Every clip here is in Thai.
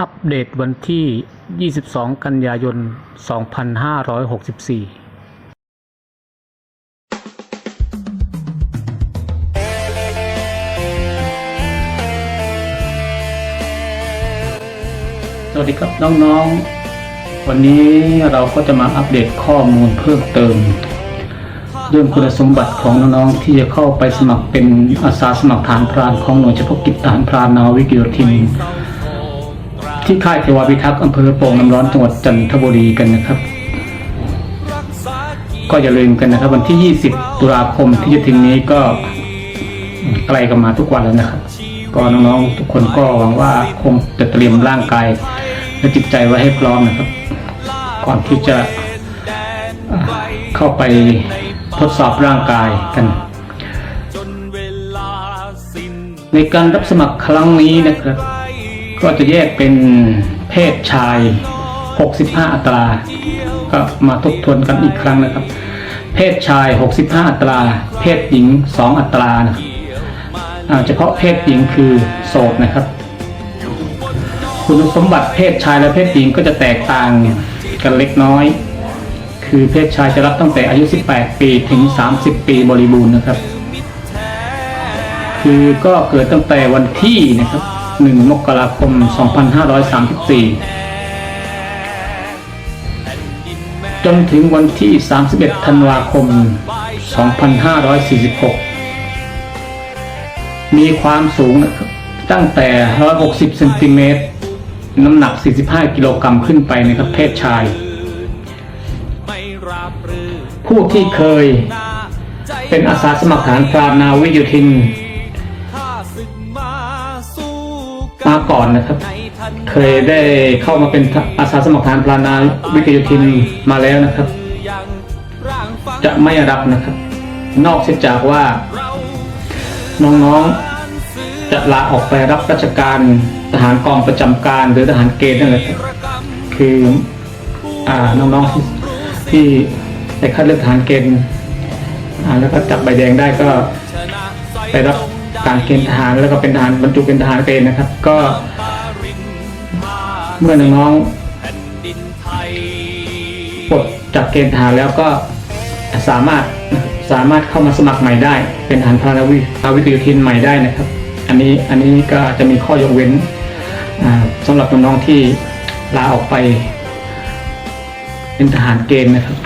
อัปเดตวันที่ 22 กันยายน 2564สวัสดีครับน้องๆ วันนี้เราก็จะมาอัปเดตข้อมูลเพิ่มเติม เรื่องคุณสมบัติของน้องๆที่จะเข้าไปสมัครเป็นอาสาสมัครฐานพรานของหน่วยเฉพาะกิจฐานพรานนาวิกโยธิน ที่ค่ายเทวาพิทักษ์อำเภอโป่งน้ำร้อนจังหวัดจันทบุรีกันนะครับ ก็อย่าลืมกันนะครับ วันที่ 20 ตุลาคมที่จะถึงนี้ก็ใกล้กันมาทุกวันแล้วนะครับ ก็น้องๆทุกคนก็หวังว่าคงจะเตรียมร่างกายและจิตใจไว้ให้พร้อมนะครับ ก่อนที่จะเข้าไปทดสอบร่างกายกัน ในการรับสมัครครั้งนี้นะครับ ก็จะแยกเป็นเพศชาย 65 อัตรา ก็มาทบทวนกันอีกครั้งนะครับ เพศชาย 65 อัตรา เพศหญิง 2 อัตรานะครับเฉพาะเพศหญิงคือโสดนะครับ คุณสมบัติเพศชายและเพศหญิงก็จะแตกต่างกันเล็กน้อย คือเพศชายจะรับตั้งแต่อายุ 18 ปีถึง 30 ปีบริบูรณ์นะครับ คือก็เกิดตั้งแต่วันที่นะครับ 1 มกราคม 2534 จนถึงวันที่ 31 ธันวาคม 2546 มีความสูงตั้งแต่ 160 เซนติเมตร น้ำหนัก 45 กิโลกรัมขึ้นไปนะครับเพศชาย ผู้ที่เคยเป็นอาสาสมัครฐานพรานนาวิโยธิน มาก่อนนะครับ เคยได้เข้ามาเป็นอาสาสมัครฐานพลานาวิทยโทินมาแล้วนะครับ จะไม่รับนะครับ นอกเสียจากว่า น้องๆจะลาออกไปรับราชการทหารกองประจำการหรือทหารเกณฑ์นั่นแหละคืออ่าน้องๆที่ที่ได้คัดเลือกทหารเกณฑ์อ่าแล้วก็จับใบแดงได้ก็ไปรับ การเกณฑ์ทหารแล้วก็เป็นทหารบรรจุเป็นทหารเกณฑ์นะครับ ก็ เมื่อน้องๆปลดจากเกณฑ์ทหารแล้วก็สามารถสามารถเข้ามาสมัครใหม่ได้ เป็นทหารพลนาวิภาวิทยุทินใหม่ได้นะครับ อันนี้อันนี้ก็จะมีข้อยกเว้นอ่าสำหรับน้องๆที่ลาออกไป เป็นทหารเกณฑ์นะครับ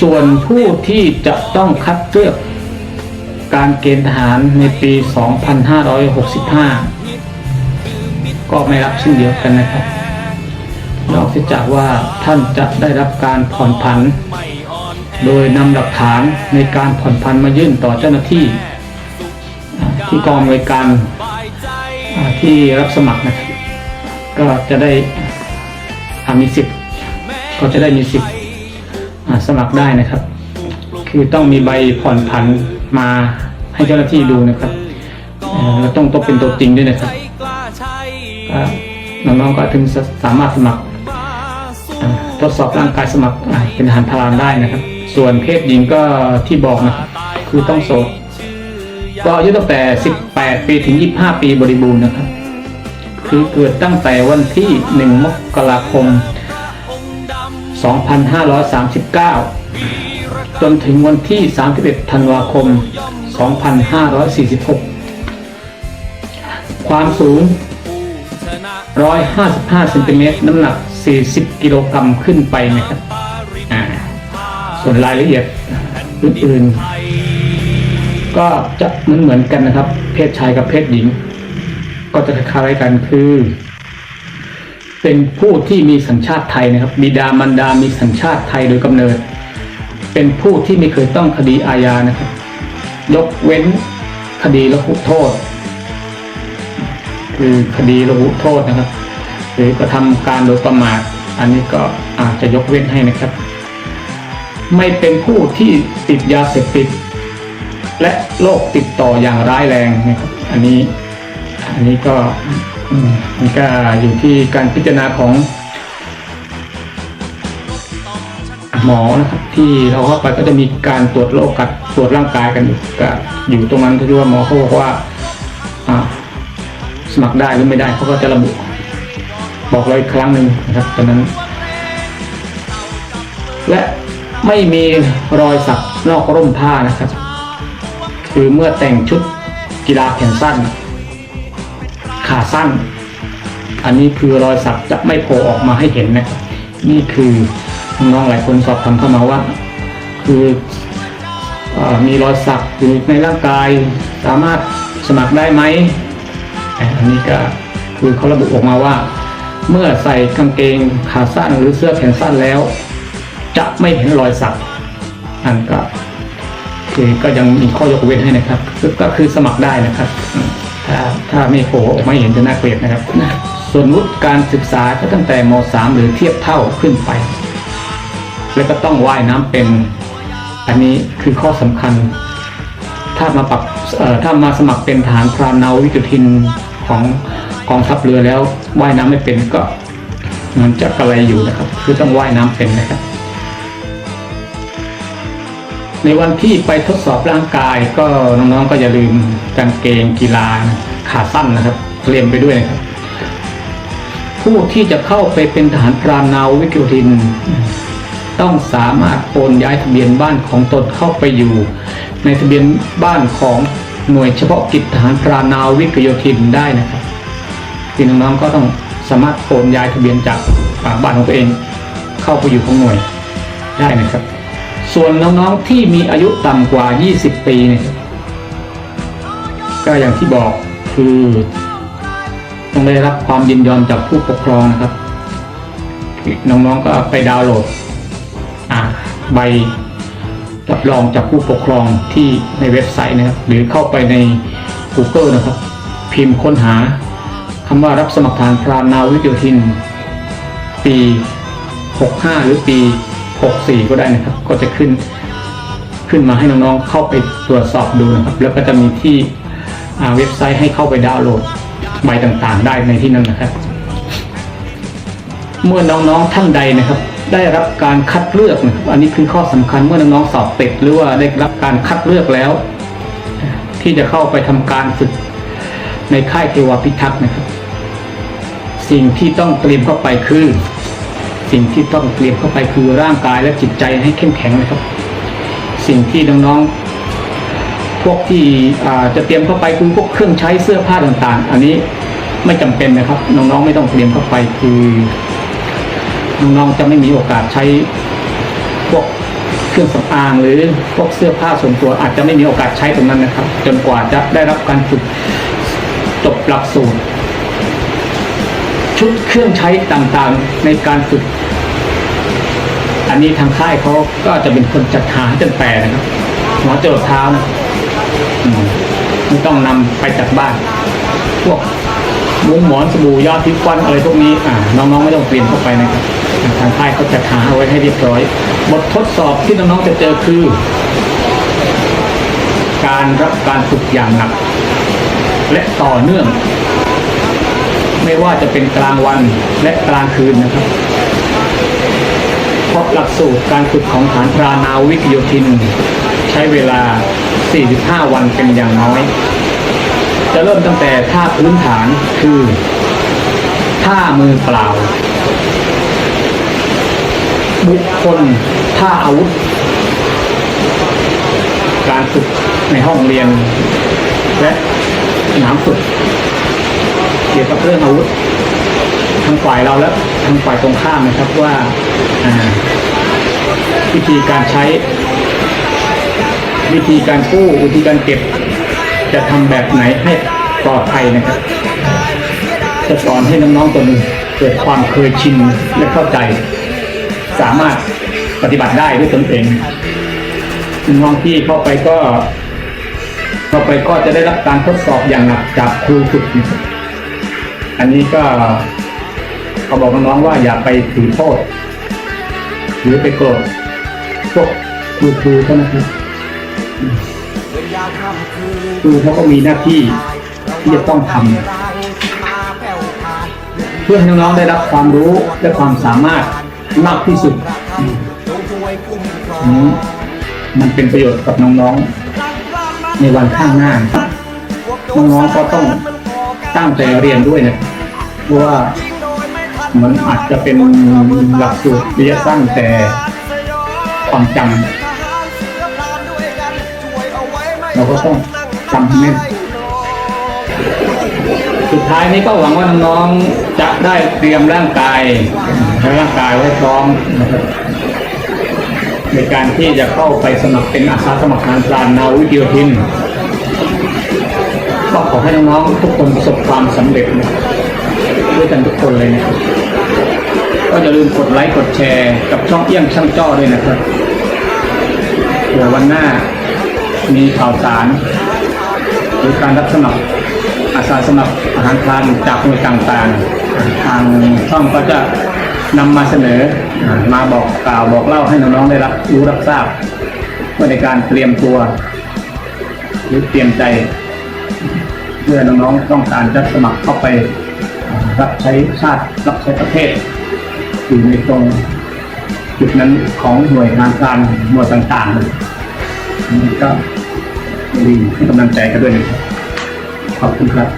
ส่วนผู้ที่จะต้องคัดเลือก การเกณฑ์ทหารในปี 2565 ก็ไม่รับเช่นเดียวกันนะครับ นอกจากว่าท่านจะได้รับการผ่อนผัน โดยนำหลักฐานในการผ่อนผันมายื่นต่อเจ้าหน้าที่ ที่กองบริการที่รับสมัครนะครับก็จะได้มีสิทธิ์ก็จะได้มีสิทธิ์สมัครได้นะครับ คือต้องมีใบผ่อนผัน มาให้เจ้าหน้าที่ดูนะครับอ่าต้องต้องเป็นตัวจริงด้วยนะครับน้องๆก็ถึงสามารถสมัครทดสอบร่างกายสมัครเป็นทหารพรานได้นะครับ ส่วนเพศหญิงก็ที่บอกนะครับคือต้องโสดก็อายุตั้งแต่ 18 ปีถึง 25 ปีบริบูรณ์นะครับ คือเกิดตั้งแต่วันที่ 1 มกราคม 2539 จนถึงวันที่ 31 ธันวาคม 2546 ความสูง 155เซนติเมตรน้ำหนัก 40 กิโลกรัมขึ้นไปนะครับ ส่วนรายละเอียดอื่นๆ ก็จะเหมือนเหมือนๆกันนะครับ เพศชายกับเพศหญิง ก็จะคล้ายๆกันคือ เป็นผู้ที่มีสัญชาติไทยนะครับ บิดามารดามีสัญชาติไทยโดยกำเนิด เป็นผู้ที่ไม่เคยต้องคดีอาญานะครับ ยกเว้นคดีละหุโทษ คือคดีละหุโทษนะครับ หรือกระทำการโดยประมาทอันนี้ก็อาจจะยกเว้นให้นะครับ ไม่เป็นผู้ที่ติดยาเสพติด และโรคติดต่ออย่างร้ายแรงนะครับ อันนี้ อันนี้ก็มันก็อยู่ที่การพิจารณาของ หมอนะครับที่เราเข้าไปก็จะมีการตรวจโรคกับตรวจร่างกายกันอยู่ก็อยู่ตรงนั้นที่ว่าหมอเขาบอกว่าสมัครได้หรือไม่ได้เขาก็จะระบุ บอกเราอีกครั้งหนึ่งนะครับตอนนั้น และไม่มีรอยสักนอกร่มผ้านะครับ คือเมื่อแต่งชุดกีฬาแขนสั้น ขาสั้น อันนี้คือรอยสักจะไม่โผล่ออกมาให้เห็นนะนี่คือ น้องหลายคนสอบถามเข้ามาว่า คืออมีรอยสักอยู่ในร่างกาย สามารถสมัครได้ไหมอันนี้ก็คือเขาระบุออกมาว่า เมื่อใส่กางเกงขาสั้นหรือเสื้อแขนสั้นแล้ว จะไม่เห็นรอยสักอันก็คือก็ยังมีข้อยกเว้นให้นะครับ ก็คือสมัครได้นะครับ ถ้าถ้าไม่โผล่ไม่เห็นจะน่าเกลียดนะครับ ส่วนวุฒิการศึกษาก็ตั้งแต่ม .3 หรือเทียบเท่าขึ้นไป แล้วก็ต้องว่ายน้ำเป็น อันนี้คือข้อสำคัญ ถ้ามาปรับถ้ามาสมัครเป็นทหารพรานนาวิกโยธินของกองทัพเรือแล้วว่ายน้ำไม่เป็นก็มันจะกระไรอยู่นะครับ คือต้องว่ายน้ำเป็นนะครับ ในวันที่ไปทดสอบร่างกายก็น้องๆก็อย่าลืมกางเกงกีฬาขาสั้นนะครับเตรียมไปด้วยนะครับผู้ที่จะเข้าไปเป็นทหารพรานนาวิกโยธิน ต้องสามารถโอนย้ายทะเบียนบ้านของตนเข้าไปอยู่ ในทะเบียนบ้านของหน่วยเฉพาะกิจทหารพรานาวิกโยธินได้นะครับพี่น้องๆก็ต้องสามารถโอนย้ายทะเบียนจากอ่าบ้านของตัวเอง เข้าไปอยู่ของหน่วยได้นะครับ ส่วนน้องๆที่มีอายุต่ำกว่า 20 ปีเนี่ยก็อย่างที่บอกคือต้องได้รับความยินยอมจากผู้ปกครองนะครับ น้องๆก็ไปดาวน์โหลด ใบรับรองจากผู้ปกครองที่ในเว็บไซต์นะครับ หรือเข้าไปใน Google นะครับ พิมพ์ค้นหาคำว่ารับสมัครทารพรานนาวิกโยธิน ปี 65 หรือปี 64 ก็ได้นะครับ ก็จะขึ้นขึ้นมาให้น้องๆเข้าไปตรวจสอบดูนะครับ แล้วก็จะมีที่เว็บไซต์ให้เข้าไปดาวน์โหลดใบต่างๆ ได้ในที่นั้นนะครับ เมื่อน้องๆท่านใดนะครับ ได้รับการคัดเลือกนะครับอันนี้คือข้อสำคัญเมื่อน้องๆสอบติดหรือว่าได้รับการคัดเลือกแล้ว ที่จะเข้าไปทำการฝึกในค่ายเทวพิทักษ์นะครับ สิ่งที่ต้องเตรียมเข้าไปคือ สิ่งที่ต้องเตรียมเข้าไปคือร่างกายและจิตใจให้เข้มแข็งนะครับ สิ่งที่น้องๆพวกที่จะเตรียมเข้าไปคือพวกเครื่องใช้เสื้อผ้าต่างๆ อันนี้ไม่จำเป็นนะครับน้องๆไม่ต้องเตรียมเข้าไปคือ น้องๆจะไม่มีโอกาสใช้พวกเครื่องสำอางหรือพวกเสื้อผ้าส่วนตัวอาจจะไม่มีโอกาสใช้ตรงนั้นนะครับ จนกว่าจะได้รับการฝึกจบหลักสูตรชุดเครื่องใช้ต่างๆในการฝึก อันนี้ทางค่ายเขาก็จะเป็นคนจัดหาให้จนแต่นะครับหัวจรดเท้านะไม่ต้องนำไปจากบ้าน พวกมุ้งหมอนสบู่ยาทิฟันอะไรพวกนี้ อ่าน้องๆไม่ต้องเตรียมเข้าไปนะครับ ทางค่ายเขาจัดหาเอาไว้ให้เรียบร้อย บททดสอบที่น้องๆจะเจอคือ การรับการฝึกอย่างหนัก และต่อเนื่อง ไม่ว่าจะเป็นกลางวันและกลางคืนนะครับ เพราะหลักสูตรการฝึกของฐานพรานาวิกโยธิน ใช้เวลา 45 วันเป็นอย่างน้อย จะเริ่มตั้งแต่ท่าพื้นฐานคือท่ามือเปล่า บุคคลท่าอาวุธ การฝึกในห้องเรียน และสนามฝึกเกี่ยวกับเรื่องอาวุธทางฝ่ายเราและทางฝ่ายตรงข้ามนะครับว่าวิธีการใช้ วิธีการกู้วิธีการเก็บ จะทำแบบไหนให้ปลอดภัยนะครับ จะสอนให้น้องๆตัวนเกิดความเคยชินและเข้าใจ สามารถปฏิบัติได้ด้วยตนเองน้องที่เข้าไปก็เข้าไปก็จะได้รับการทดสอบอย่างหนักจากครูฝึก อันนี้ก็เขาบอกน้องๆว่าอย่าไปถือโทษ หรือไปโกรธพวกครูครูเท่านั้นครับครูเขาก็มีหน้าที่ที่จะต้องทำเพื่อให้น้องๆได้รับความรู้และความสามารถ มากที่สุดอืมมันเป็นประโยชน์กับน้องๆ ในวันข้างหน้าน้องๆก็ต้องตั้งใจเรียนด้วยนะเพราะว่ามันอาจจะเป็นหลักสูตรระยะสั้นแต่ความจำเราก็ต้องจำให้แม่นสุดท้ายนี้ก็หวังว่าน้องๆจะได้เตรียมร่างกาย ร่างกายไว้พร้อมนะครับในการที่จะเข้าไปสมัครเป็นอาสาสมัครงานพรานนาวิทยโยธินก็ขอให้น้องๆทุกคนประสบความสำเร็จนะด้วยกันทุกคนเลยนะครับก็อย่าลืมกดไลค์กดแชร์กับช่องเอี้ยงช่างจ้อด้วยนะครับเผื่อวันหน้ามีข่าวสาร หรือการรับสมัครอาสาสมัครอาหารพรานจากหน่วยต่างๆทางช่องก็จะ นำมาเสนอมาบอกกล่าวบอกเล่าให้น้องๆได้รับรู้รับทราบเพื่อในการเตรียมตัว หรือเตรียมใจเพื่อน้องๆต้องการจะสมัครเข้าไป รับใช้ชาติรับใช้ประเทศอยู่ในตรงจุดนั้นของหน่วยงานการหน่วยต่างๆนนี้ก็ดีให้กำลังใจกันด้วยนะครับขอบคุณครับ